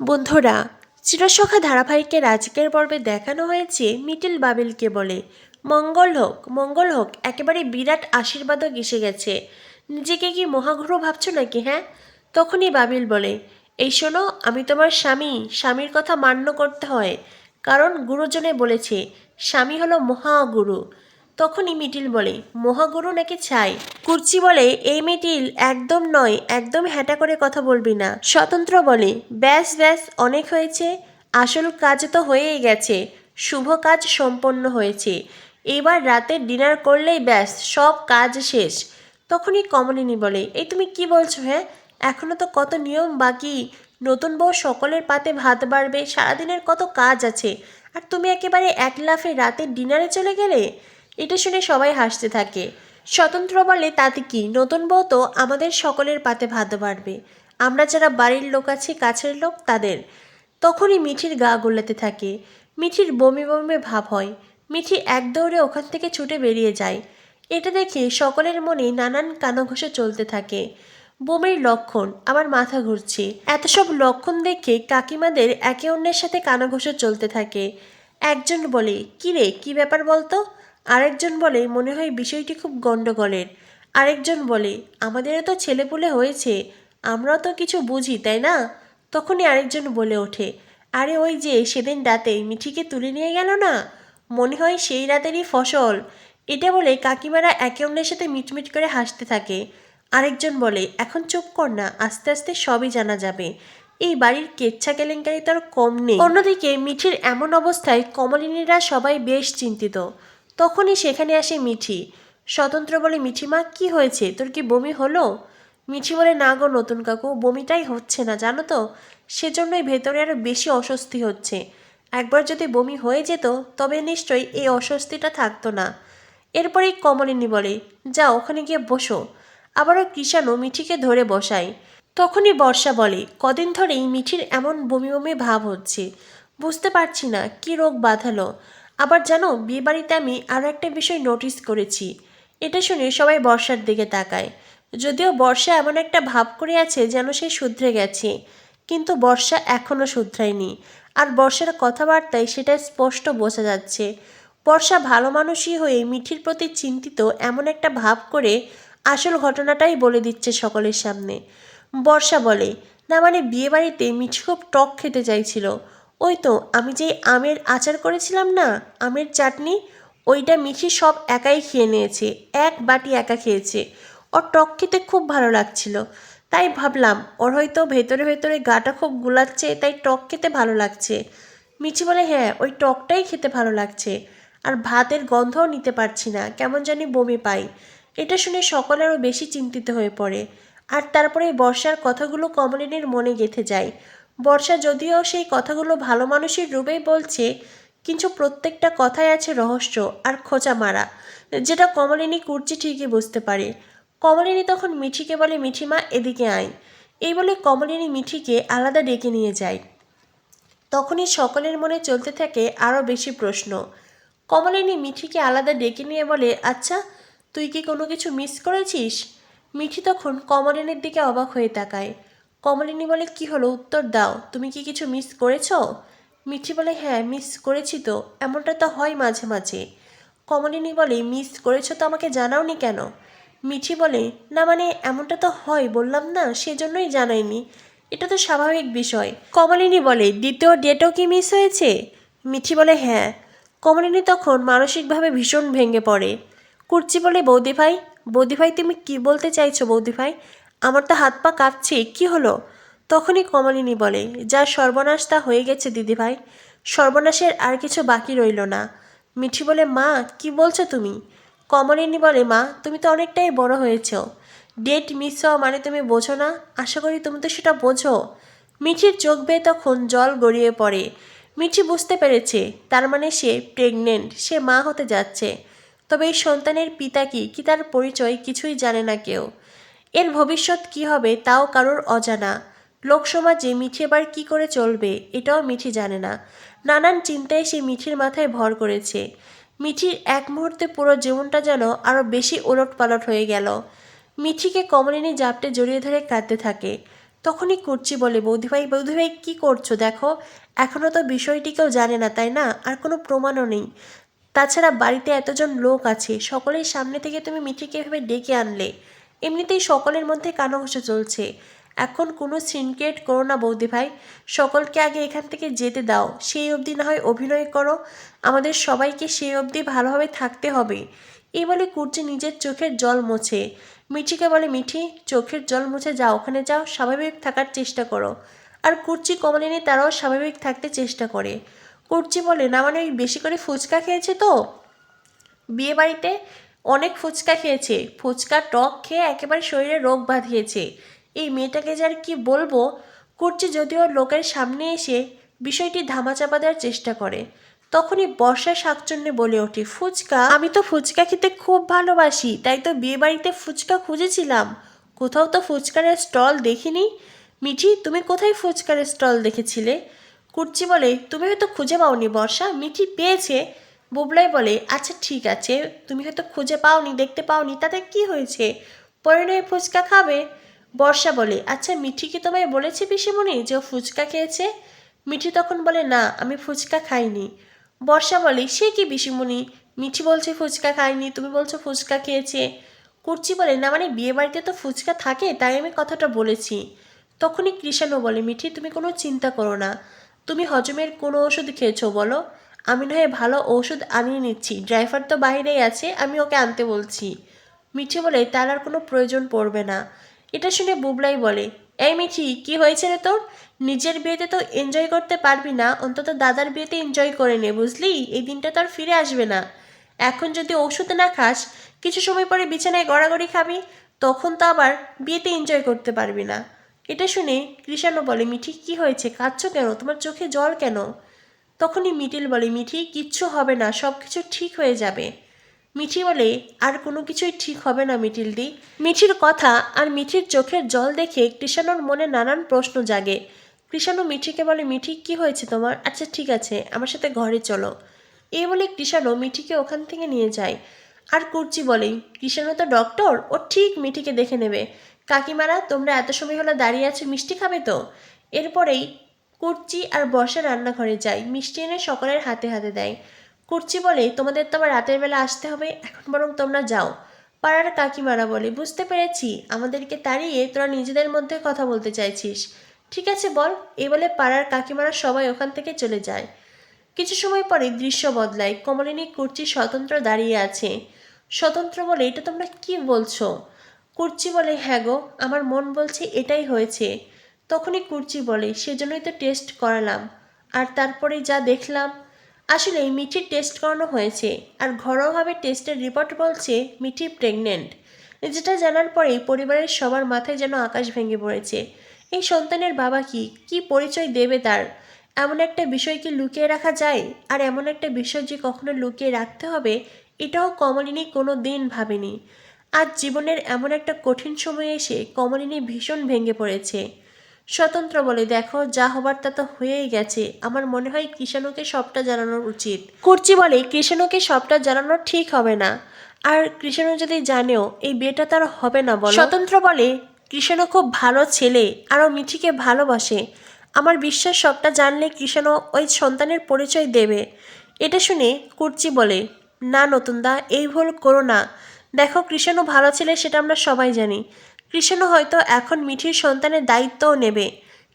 বন্ধুরা, চিরসখা ধারাবাহিকের আজকের পর্বে দেখানো হয়েছে মিটিল বাবিলকে বলে। মঙ্গল হোক মঙ্গল হোক, একেবারে বিরাট আশীর্বাদও এসে গেছে। নিজেকে কি মহাগুরু ভাবছ নাকি হ্যাঁ? তখনই বাবিল বলে, এই শোনো, আমি তোমার স্বামী, স্বামীর কথা মান্য করতে হয়। কারণ গুরুজনে বলেছে, স্বামী হলো মহাগুরু। তখনই মিটিল বলে, মহাগুরু নাকি ছাই? কুর্চি বলে, এই মিটিল, একদম নয়, একদম হ্যাটা করে কথা বলবি না। স্বতন্ত্র বলে, ব্যাস ব্যাস, অনেক হয়েছে, আসল কাজ তো হয়েই গেছে, শুভ কাজ সম্পন্ন হয়েছে, এবার রাতে ডিনার করলেই ব্যাস, সব কাজ শেষ। তখনই কমলিনী বলে, এই তুমি কি বলছো হ্যাঁ? এখনও তো কত নিয়ম বাকি, নতুন বউ সকলের পাতে ভাত বাড়বে, সারাদিনের কত কাজ আছে, আর তুমি একেবারে এক লাফে রাতে ডিনারে চলে গেলে? এটা শুনে সবাই হাসতে থাকে। স্বতন্ত্র বলে তাতে কি? নতুন বউ তো আমাদের সকলের পাতে ভাত বাড়বে। আমরা যারা বাড়ির লোক আছি, কাছের লোক, তাদের। তখনই মিঠির গা গোলাতে থাকে। মিঠির বমি বমি ভাব হয়। মিঠি এক দৌড়ে ওখান থেকে ছুটে বেরিয়ে যায়। এটা দেখে সকলের মনে নানান কানাঘষা চলতে থাকে। বমির লক্ষণ, আমার মাথা ঘুরছে। এত সব লক্ষণ দেখে কাকিমাদের একে অন্যের সাথে কানাঘষা চলতে থাকে। একজন বলে কি রে কি ব্যাপার বলতো? আরেকজন বলে, মনে হয় বিষয়টি খুব গণ্ডগোলের। আরেকজন বলে আমাদেরও তো ছেলেপুলে হয়েছে, আমরাও তো কিছু বুঝি, তাই না? তখনই আরেকজন বলে ওঠে, আরে ওই যে সেদিন রাতে মিঠিকে তুলে নিয়ে গেল না? মনে হয় সেই রাতেরই ফসল। এটা বলে কাকিমারা একে অন্যের সাথে মিটমিট করে হাসতে থাকে। আরেকজন বলে, এখন চুপ কর না, আস্তে আস্তে সবই জানা যাবে। এই বাড়ির কেচ্ছা কেলেঙ্কারি তার কম নেই। অন্যদিকে মিঠির এমন অবস্থায় কমলিনীরা সবাই বেশ চিন্তিত। তখনই সেখানে আসে মিঠি। স্বতন্ত্র বলে, মিঠিমা, কি হয়েছে? তোর কি বমি হলো? মিঠি বলে, না গো নতুন কাকু, বমিটাই হচ্ছে না, জানো তো? সেজন্যই ভেতরে আরও বেশি অস্বস্তি হচ্ছে। একবার যদি বমি হয়ে যেত, তবে নিশ্চয়ই এই অস্বস্তিটা থাকতো না। এরপরেই কমলিনী বলে, যা, ওখানে গিয়ে বসো। আবারও কৃষাণু মিঠিকে ধরে বসায়। তখনই বর্ষা বলে, কদিন ধরেই মিঠির এমন বমি বমি ভাব হচ্ছে। বুঝতে পারছি না, কি রোগ বাঁধালো? আবার জানো, বিয়েবাড়িতে আমি আরও একটা বিষয় নোটিস করেছি। এটা শুনে সবাই বর্ষার দিকে তাকায়। যদিও বর্ষা এমন একটা ভাব করে আছে যেন সে শুধরে গেছে। কিন্তু বর্ষা এখনও শুধরায়নি। আর বর্ষার কথাবার্তায় সেটা স্পষ্ট বোঝা যাচ্ছে। বর্ষা ভালো মানুষই হয়ে মিঠির প্রতি চিন্তিত এমন একটা ভাব করে আসল ঘটনাটাই বলে দিচ্ছে সকলের সামনে। বর্ষা বলে, না মানে বিয়েবাড়িতে মিঠি খুব টক খেতে চাইছিল। ওই তো, আমি যে আমের আচার করেছিলাম না, আমের চাটনি, ওইটা মিঠি সব একাই খেয়ে নিয়েছে, এক বাটি একা খেয়েছে। ওর টক খেতে খুব ভালো লাগছিল। তাই ভাবলাম, ওর হয়তো ভেতরে ভেতরে গাটা খুব গুলাচ্ছে, তাই টক খেতে ভালো লাগছে। মিঠি বলে হ্যাঁ ওই টকটাই খেতে ভালো লাগছে। আর ভাতের গন্ধও নিতে পারছি না, কেমন জানি বমি পাই। এটা শুনে সকলে আরও বেশি চিন্তিত হয়ে পড়ে। আর তারপরে বর্ষার কথাগুলো কমলিনীর মনে গেঁথে যায়। বর্ষা যদিও সেই কথাগুলো ভালো মানুষের রূপেই বলছে, কিন্তু প্রত্যেকটা কথায় আছে রহস্য আর খোঁচা মারা, যেটা কমলিনী কুর্চি ঠিকই বুঝতে পারে। কমলিনী তখন মিঠিকে বলে, মিঠিমা, এদিকে আয়। এই বলে কমলিনী মিঠিকে আলাদা ডেকে নিয়ে যায়। তখনই সকলের মনে চলতে থাকে আরও বেশি প্রশ্ন। কমলিনী মিঠিকে আলাদা ডেকে নিয়ে বলে আচ্ছা তুই কি কোনো কিছু মিস করেছিস? মিঠি তখন কমলিনীর দিকে অবাক হয়ে তাকায়। কমলিনী বলে, কি হলো? উত্তর দাও। তুমি কি কিছু মিস করেছ? মিঠি বলে হ্যাঁ মিস করেছি তো। এমনটা তো হয় মাঝে মাঝে। কমলিনী বলে মিস করেছ তো আমাকে জানাওনি কেন? মিঠি বলে, না মানে এমনটা তো হয়, বললাম না, সেজন্যই জানাইনি। এটা তো স্বাভাবিক বিষয়। কমলিনী বলে, দ্বিতীয় ডেটও কি মিস হয়েছে? মিঠি বলে হ্যাঁ। কমলিনী তখন মানসিকভাবে ভীষণ ভেঙে পড়ে। কুর্চি বলে বৌদি ভাই বৌদি ভাই তুমি কি বলতে চাইছো বৌদি ভাই আমার তো হাত পা কাঁপছে, কি হলো? তখনই কমলিনী বলে, যা সর্বনাশ তা হয়ে গেছে দিদিভাই। সর্বনাশের আর কিছু বাকি রইল না। মিঠি বলে, মা, কি বলছো তুমি? কমলিনী বলে, মা, তুমি তো অনেকটাই বড় হয়েছ। ডেট মিস হওয়া মানে তুমি বোঝো না? আশা করি তুমি তো সেটা বোঝো। মিঠির চোখ বেয়ে তখন জল গড়িয়ে পড়ে। মিঠি বুঝতে পেরেছে, তার মানে সে প্রেগনেন্ট সে মা হতে যাচ্ছে। তবে এই সন্তানের পিতা কি কি তার পরিচয় কিছুই জানে না কেউ। এর ভবিষ্যৎ কি হবে তাও কারোর অজানা। লোকসমাজে মিঠি এবার কী করে চলবে, এটাও মিঠি জানে না। নানান চিন্তায় সে মিঠির মাথায় ভর করেছে। মিঠির এক মুহূর্তে পুরো জীবনটা যেন আরও বেশি ওলট পালট হয়ে গেল। মিঠিকে কমলিনী জাপটে জড়িয়ে ধরে কাঁদতে থাকে। তখনই কুর্চি বলে, বৌদিভাই বৌদিভাই, কি করছ দেখো? এখনও তো বিষয়টি কেউ জানে না, তাই না? আর কোনো প্রমাণও নেই। তাছাড়া বাড়িতে এতজন লোক আছে, সকলের সামনে থেকে তুমি মিঠিকে এভাবে ডেকে আনলে। এমনিতেই সকলের মধ্যে কানাঘুষো চলছে। এখন কোনো সিনক্রেট করো না বৌদি ভাই, সকলকে আগে এখান থেকে যেতে দাও। সেই অবধি না হয় অভিনয় করো। আমাদের সবাইকে সেই অবধি ভালোভাবে থাকতে হবে। এই বলে কুর্চি নিজের চোখের জল মোছে। মিঠিকে বলে, মিঠি, চোখের জল মুছে যাও, ওখানে যাও, স্বাভাবিক থাকার চেষ্টা করো। আর কুর্চি কমলিনী তারাও স্বাভাবিক থাকতে চেষ্টা করে। কুর্চি বলে, না মানে ওই বেশি করে ফুচকা খেয়েছে তো? বিয়ে বাড়িতে অনেক ফুচকা খেয়েছে। ফুচকা, টক খেয়ে একেবারে শরীরে রোগ বাঁধিয়েছে। এই মেয়েটাকে যে আর কি বলব কুর্চি যদিও লোকের সামনে এসে বিষয়টি ধামাচাপা দেওয়ার চেষ্টা করে। তখনই বর্ষা শাকচন্যে বলে ওঠে, ফুচকা, আমি তো ফুচকা খেতে খুব ভালোবাসি, তাই তো বিয়ে বাড়িতে ফুচকা খুঁজেছিলাম। কোথাও তো ফুচকার স্টল দেখিনি। মিঠি, তুমি কোথায় ফুচকার স্টল দেখেছিলে? কুর্চি বলে, তুমি হয়তো খুঁজে পাওনি বর্ষা, মিঠি পেয়েছে। বুবলাই বলে আচ্ছা ঠিক আছে। তুমি হয়তো খুঁজে পাওনি, দেখতে পাওনি। তাতে কি হয়েছে? পরে নয় ফুচকা খাবে? বর্ষা বলে আচ্ছা মিঠি কি তোমায় বলেছে পিসিমণি যে ও ফুচকা খেয়েছে? মিঠি তখন বলে, না, আমি ফুচকা খাইনি। বর্ষা বলে, সে কি পিসিমণি? মিঠি বলছে ফুচকা খায়নি তুমি বলছো ফুচকা খেয়েছে। কুর্চি বলে, না মানে বিয়ে বাড়িতে তো ফুচকা থাকে, তাই আমি কথাটা বলেছি। তখনই কৃষাণও বলে, মিঠি, তুমি কোনো চিন্তা করো না। তুমি হজমের কোনো ওষুধ খেয়েছো বলো? আমি না হয় ভালো ঔষধ আনিয়ে নিচ্ছি। ড্রাইভার তো বাইরেই আছে, আমি ওকে আনতে বলছি। মিঠি বলে, তার আর কোনো প্রয়োজন পড়বে না। এটা শুনে বুবলাই বলে, এই মিঠি, কি হয়েছে রে তোর? নিজের বিয়েতে তো এনজয় করতে পারবি না, অন্তত দাদার বিয়েতে এনজয় করে নে, বুঝলি? এই দিনটা তো আর ফিরে আসবে না। এখন যদি ওষুধ না খাস, কিছু সময় পরে বিছানায় গড়াগড়ি খাবি, তখন তো আবার বিয়েতে এনজয় করতে পারবি না। এটা শুনে কৃষাণও বলে, মিঠি, কি হয়েছে? কাঁদছো কেন? তোমার চোখে জল কেন? তখনই মিটিল বলে, মিঠি, কিচ্ছু হবে না সব কিছু ঠিক হয়ে যাবে। মিঠি বলে, আর কোনো কিছুই ঠিক হবে না, মিঠিল দি। মিঠির কথা আর মিঠির চোখের জল দেখে কৃষাণুর মনে নানান প্রশ্ন জাগে। কৃষাণু মিঠিকে বলে, মিঠি, কি হয়েছে তোমার? আচ্ছা ঠিক আছে, আমার সাথে ঘরে চলো। এই বলে কৃষাণু মিঠিকে ওখান থেকে নিয়ে যায়। আর কুর্চি বলে, কৃষাণু তো ডক্টর, ও ঠিক মিঠিকে দেখে নেবে। কাকিমারা, তোমরা এত সময় হলো দাঁড়িয়ে আছো, মিষ্টি খাবে তো? এরপরেই কুর্চি আর বর্ষা রান্নাঘরে যায় মিষ্টি এনে সকলের হাতে হাতে দেয়। কুর্চি বলে, তোমাদের তো আবার রাতের বেলা আসতে হবে, এখন বরং তোমরা যাও। পাড়ার কাকিমারা বলে, বুঝতে পেরেছি, আমাদেরকে তাড়িয়ে তোরা নিজেদের মধ্যে কথা বলতে চাইছিস। ঠিক আছে বল। এই বলে পাড়ার কাকিমারা সবাই ওখান থেকে চলে যায়। কিছু সময় পরে দৃশ্য বদলায়। কমলিনী কুর্চি স্বতন্ত্র দাঁড়িয়ে আছে। স্বতন্ত্র বলে, এটা তোমরা কি বলছো? কুর্চি বলে হ্যাঁ গো, আমার মন বলছে এটাই হয়েছে। তখনই কুর্চি বলে, সেজন্যই তো টেস্ট করালাম। আর তারপরে যা দেখলাম, আসলে মিঠির টেস্ট করানো হয়েছে আর ঘরোয়াভাবে টেস্টের রিপোর্ট বলছে মিঠি প্রেগনেন্ট যেটা জানার পরেই পরিবারের সবার মাথায় যেন আকাশ ভেঙে পড়েছে। এই সন্তানের বাবা কি? কি পরিচয় দেবে তার? এমন একটা বিষয় কি লুকিয়ে রাখা যায়? আর এমন একটা বিষয় যে কখনো লুকিয়ে রাখতে হবে, এটাও কমলিনী কোনো দিন ভাবেনি। আজ জীবনের এমন একটা কঠিন সময়ে এসে কমলিনী ভীষণ ভেঙে পড়েছে। স্বতন্ত্র বলে, দেখো, যা হবার তা তো হয়েই গেছে। আমার মনে হয় কৃষাণুকে সবটা জানানো উচিত। কুর্চি বলে কৃষাণুকে সবটা জানানো ঠিক হবে না। আর কৃষাণু যদি জানেও, এই বিয়েটা তার হবে না, বলো? স্বতন্ত্র বলে কৃষাণু খুব ভালো ছেলে, আর ও মিঠিকে ভালোবাসে। আমার বিশ্বাস, সবটা জানলে কৃষাণু ওই সন্তানের পরিচয় দেবে। এটা শুনে কুর্চি বলে, না নতুনদা, এই ভুল করো না। দেখো কৃষাণু ভালো ছেলে, সেটা আমরা সবাই জানি। কৃষাণু হয়তো এখন মিঠির সন্তানের দায়িত্বও নেবে।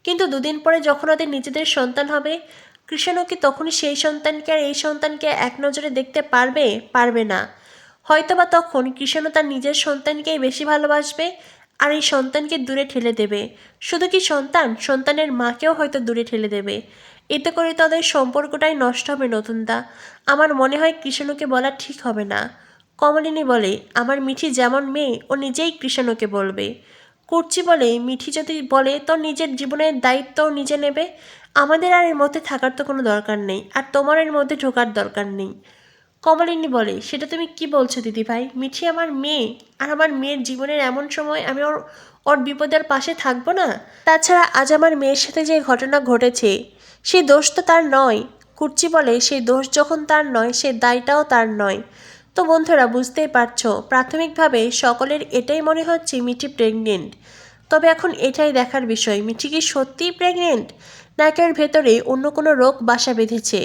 কিন্তু দুদিন পরে যখন ওদের নিজেদের সন্তান হবে কৃষাণু কি তখন সেই সন্তানকে আর এই সন্তানকে এক নজরে দেখতে পারবে? পারবে না। হয়তোবা তখন কৃষাণু তার নিজের সন্তানকেই বেশি ভালোবাসবে আর এই সন্তানকে দূরে ঠেলে দেবে। শুধু কি সন্তান? সন্তানের মাকেও হয়তো দূরে ঠেলে দেবে। এতে করে তাদের সম্পর্কটাই নষ্ট হবে নতুনদা। আমার মনে হয় কৃষ্ণকে বলা ঠিক হবে না। কমলিনী বলে, আমার মিঠি যেমন মেয়ে, ও নিজেই কৃষাণুকে বলবে। কুর্চি বলে, মিঠি যদি বলে, তো নিজের জীবনের দায়িত্বও নিজে নেবে। আমাদের আর এর মধ্যে থাকার তো কোনো দরকার নেই, আর তোমার এর মধ্যে ঢোকার দরকার নেই। কমলিনী বলে, সেটা তুমি কি বলছো দিদিভাই? মিঠি আমার মেয়ে, আর আমার মেয়ের জীবনের এমন সময় আমি ওর ওর বিপদের পাশে থাকব না? তাছাড়া আজ আমার মেয়ের সাথে যে ঘটনা ঘটেছে সেই দোষ তো তার নয়। কুর্চি বলে সেই দোষ যখন তার নয় সেই দায়টাও তার নয়। তো বন্ধুরা বুঝতেই পারছ, প্রাথমিকভাবে সকলের এটাই মনে হচ্ছে মিঠি প্রেগনেন্ট তবে এখন এটাই দেখার বিষয়, মিঠি কি সত্যিই প্রেগনেন্ট নাকের ভেতরে অন্য কোনো রোগ বাসা বেঁধেছে?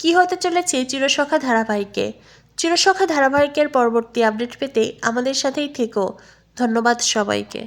কি হতে চলেছে চিরসখা ধারাবাহিকে? চিরসখা ধারাবাহিকের পরবর্তী আপডেট পেতে আমাদের সাথেই থেকো। ধন্যবাদ সবাইকে।